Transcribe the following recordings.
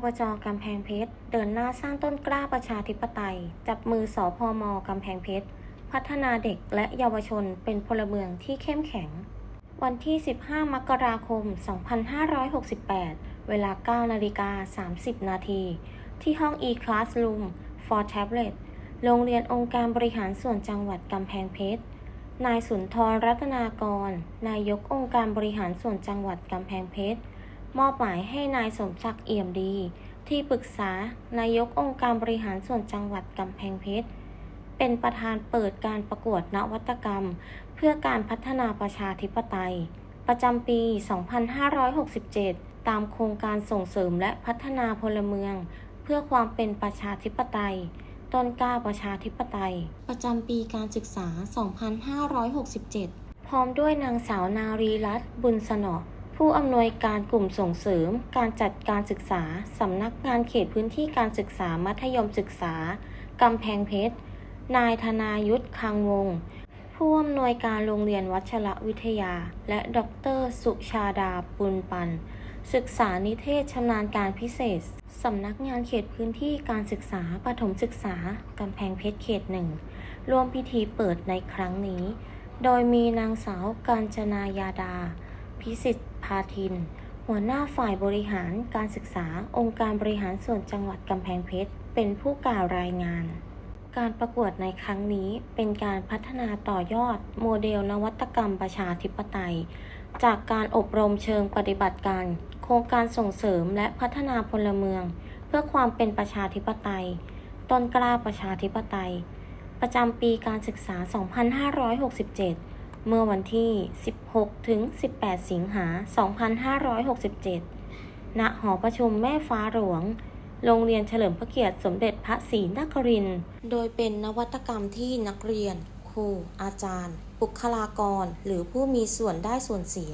อบจกำแพงเพชร เดินหน้าสร้างต้นกล้าประชาธิปไตย จับมือสอพอมกำแพงเพชร พัฒนาเด็กและเยาวชนเป็นพลเมืองที่เข้มแข็ง วันที่ 15 มกราคม 2568 เวลา 9 นาฬิกา 30 นาที ที่ห้อง e-classroom for tablet โรงเรียนองค์การบริหารส่วนจังหวัดกำแพงเพชร นายสุนทรรัตนากร นายกองค์การบริหารส่วนจังหวัดกำแพงเพชร มอบหมายให้นายสมศักดิ์เอี่ยมดี ที่ปรึกษานายกองค์การบริหารส่วนจังหวัดกำแพงเพชรเป็นประธานเปิดการประกวดนวัตกรรม เพื่อการพัฒนาประชาธิปไตย ประจำปี 2567 ตามโครงการส่งเสริมและพัฒนาพลเมือง เพื่อความเป็นประชาธิปไตย ต้นกล้าประชาธิปไตย ประจำปีการศึกษา 2567 พร้อมด้วยนางสาวนารีรัตน์บุญสนอ ผู้อำนวยการกลุ่มส่งเสริม การจัดการศึกษา สำนักงานเขตพื้นที่การศึกษามัธยมศึกษากำแพงเพชร นายธนายุทธคังวงศ์ผู้อำนวยการโรงเรียนวัชรวิทยา และดร สุชาดาปุณปัน ศึกษานิเทศชำนาญการพิเศษ สำนักงานเขตพื้นที่การศึกษาปฐมศึกษากำแพงเพชรเขตหนึ่งร่วมพิธีเปิดในครั้งนี้ โดยมีนางสาวกาญจนายาดา พิสิทธิ์พาทิน หัวหน้าฝ่ายบริหารการศึกษาองค์การบริหารส่วนจังหวัดกำแพงเพชร เป็นผู้กล่าวรายงาน การประกวดในครั้งนี้เป็นการพัฒนาต่อยอด โมเดลนวัตกรรมประชาธิปไตย จากการอบรมเชิงปฏิบัติการ โครงการส่งเสริมและพัฒนาพลเมือง เพื่อความเป็นประชาธิปไตย ต้นกล้าประชาธิปไตย ประจำปีการศึกษา 2567 เมื่อวันที่ 16 ถึง 18 สิงหา 2567 ณ หอประชุมแม่ฟ้าหลวง โรงเรียนเฉลิมพระเกียรติสมเด็จพระศรีนครินทร์ โดยเป็นนวัตกรรมที่นักเรียน ครู อาจารย์ บุคลากร หรือผู้มีส่วนได้ส่วนเสีย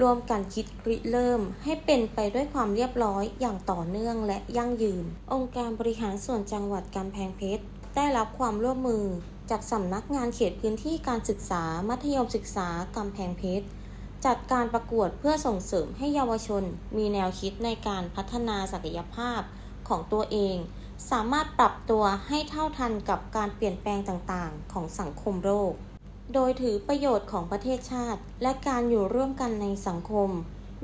รวมกันคิดริเริ่ม ให้เป็นไปด้วยความเรียบร้อยอย่างต่อเนื่องและยั่งยืน องค์การบริหารส่วนจังหวัดกำแพงเพชร ได้รับความร่วมมือ จากสำนักงานเขตพื้นที่การศึกษา มัธยมศึกษากำแพงเพชร จัดการประกวดเพื่อส่งเสริมให้เยาวชน มีแนวคิดในการพัฒนาศักยภาพของตัวเอง สามารถปรับตัวให้เท่าทันกับการเปลี่ยนแปลงต่างๆ ของสังคมโลก โดยถือประโยชน์ของประเทศชาติ และการอยู่ร่วมกันในสังคม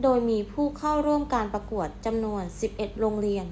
โดยมีผู้เข้าร่วมการประกวดจำนวน 11 โรงเรียน